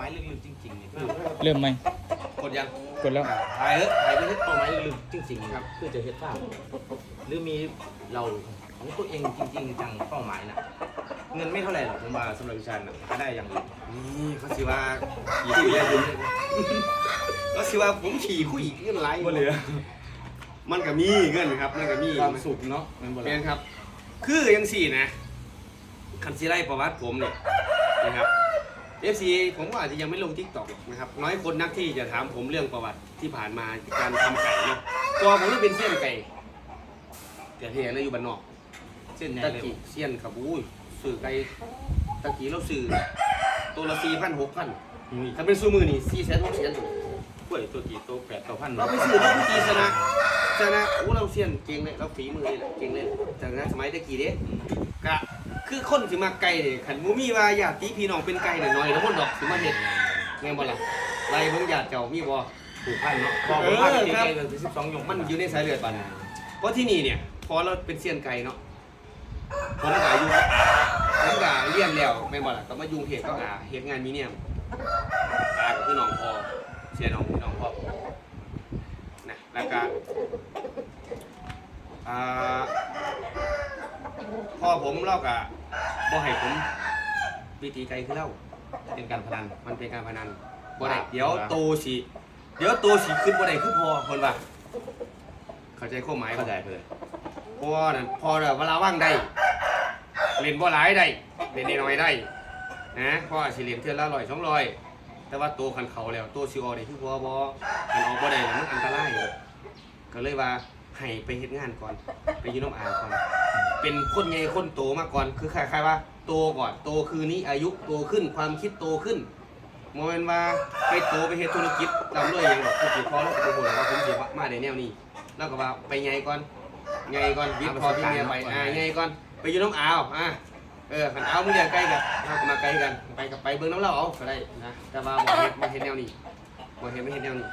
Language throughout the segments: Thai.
หมายลึกๆจริงๆนี่คือเริ่มไหมกดยังกดแล้วอะถ่ายเถอะถ่ายไปเถอะเป้าหมายลึกๆจริงๆครับคือจะเฮ็ดภาพหรือมีเราของตัวเองจริงๆจังเป้าหมายน่ะเงินไม่เท่าไหร่หรอกผมว่าสำหรับวิชาน่ะก็ได้อย่างอื่นนี่เขาสิว่าขี่คุยอะคุณเขาสิว่าผมขี่คุยเงินไหลบ่เหลือมันก็มีเงินครับ มันก็มีความสุขเนาะแม่นบ่เป็ล่ะนครับ คือยังสี่นะคันซีไล่ประวัติผมเนี่ยนะครับ FC ผมก็อาจจะยังไม่ลงทิกตอกนะครับ น้อยคนนักที่จะถามผมเรื่องประวัติที่ผ่านมาการทำไก่เนาะตัวผมนี่เป็นเซียนไก่แต่เพียงแล้วอยู่บ้านนอก เส้นใหญ่ตะเลยกี้เซียนครับอุ้ยสื่อไก่ตะกี้เราสื่อตัวละสี่พันหกพันอุ้ยถ้าเป็นซูมือนี่สี่แสนหกแสนกล้วยตัวกี่ตัวแปดตัวพันเราไปสื่อเราไปตีชนะชนะอู้เราเซียนเก่งเลยเราฝีมือเลยแหละเก่งเลยจากนั้นสมัยตะกี้เด้กะ คือคนสิมาไก่เนี่ยขันมูมีว่าญาติพี่น้องเป็นไก่หน่อยๆแล้วคนดอกสิมาเห็ดแม่นบ่ล่ะไรเบิ่งญาติเจ้ามีบ่ผูกพันเนาะพอเอผมอพันครับเก่งๆเลยสิบสองยกมันอยู่ในสายเลือดปานนั้นเพราะที่นี่เนี่ยพอเราเป็นเซียนไก่เนาะผมก็อายุผมก็เรียนแล้วแม่นบ่ล่ะก็มายุ่งเหตุก็อาเฮ็ดงานมีเนี่ยอาก็คือน้องพ่อเสียน้องน้องพ่อนะแล้วก็อ่า พ่อผมเล่ากับ บ่ให้ผมวิธีไกลคือเล่าเป็นการพนันมันเป็นการพนันบ่ได้ครับเดี๋ยวโตสิเดี๋ยวโตสิขึ้นบ่ได้คือพอคนว่าเข้าใจข้อหมายบ่เข้าใจเลยพอนั่นพอแล้วเวลาว่างได้เล่นบ่หลายได้เล่นน้อยๆได้นะพ่อสิเล่นเทื่อละ100 200แต่ว่าโตคันเขาแล้วโตสิออกได้คือพอบ่คันออกบ่ได้แล้วมันอันตรายก็เลยว่า ให้ไปเฮ็ดงานก่อน ไปอยู่น้ำอาก่อน เป็นคนใหญ่คนโตมาก่อน คือคล้ายๆว่า โตก่อน โตคือนี้อายุโตขึ้นความคิดโตขึ้นโมเมนว่าไปโตไปเฮ็ดธุรกิจลำด้วยอย่างแบบธุรกิจพอแล้วก็โอ้โหว่าผมสิมาในแนวนี้แล้วก็ว่าไปใหญ่ก่อนใหญ่ก่อนวิทย์พอพี่เมียไปอ่าใหญ่ก่อนไปอยู่น้ำอาวอ่าเออขันอาวมึงอยากใกล้กันเราก็มาใกล้กัน ไปกับไปเบิ่งน้ำเราเอาก็ได้นะแต่ว่าบ่เฮ็ดบ่เฮ็ดแนวนี้บ่เฮ็ดไม่เฮ็ดแนวนี้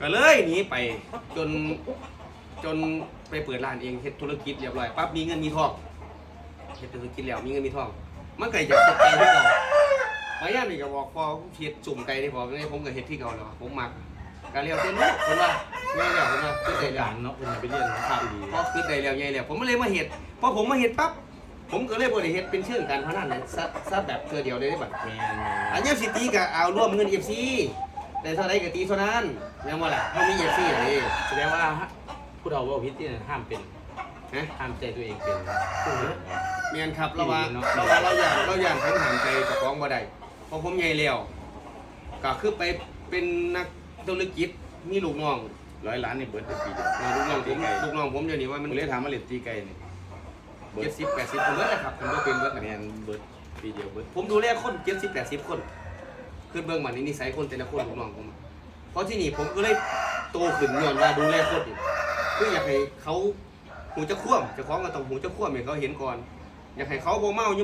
ก็เลยหนีไปจนจนไปเปิดร้านเองเฮ็ดธุรกิจเรียบร้อยปั๊บมีเงินมีทองเฮ็ดธุรกิจแล้วมีเงินมีทองมันก็อยากจะไกลที่เก่ามาย่ามนี่ก็บอกพอเฮ็ดสุ่มไก่ที่บอกนี่ผมก็เฮ็ดที่เก่าแล้วผมมักก็เรียวเต้นลูกคนว่าแม่แล้วคนว่าคือได้เป็นแล้วการเนาะเป็นไปเรียนภาพดีพอคือได้แล้วใหญ่แล้วผมก็เลยมาเฮ็ดพอผมมาเฮ็ดปั๊บผมก็เลยบ่ได้เฮ็ดเป็นเชิงการพนันเลยซะซะแบบเทื่อเดียวเลยได้บัดแมนอันนี้สิตีก็เอาร่วมเงิน FC แต่เท่าใดก็ตีเท่านั้นแม่นบ่ล่ะเฮามี FC เลยแสดงว่าผู้เราว่าพิษที่ห้ามเป็นนะห้ามใจตัวเองเป็นเมียนครับเราว่าดีเนาะเราว่าเราอยากเราอยากทั้งหามใจเจ้าของบ่ได้เพราะผมใหญ่แล้วก็คือไปเป็นนักธุรกิจมีลูกน้องร้อยล้านนี่เบิร์ดปีเดียวอ่าลูกน้องผมลูกน้องผมเดี๋ยวนี้ว่ามัมันนเลยถามมาเล่นตีไก่นี่เบิร์เจ็ดดสิบแปดสิบคนเลยนะครับผมก็เป็นเบิดคะแนนเบิร์ดปีเดียวเบิร์ดผมดูแลคนเจ็ดสิบแปดสิบคน คือเบื้องมันนี่นิสัยคนแต่ละคนลูกน้องผมอะเพราะที่นี่ผมก็เลยโตขึ้นย้อนว่าดูแลคนนี่คืออยากให้เขาหูจะคว่ำเจ้าของก็ต้องหูจะคว่ำให้เขาเห็นก่อน อยากให้เขาบ่เมายุ่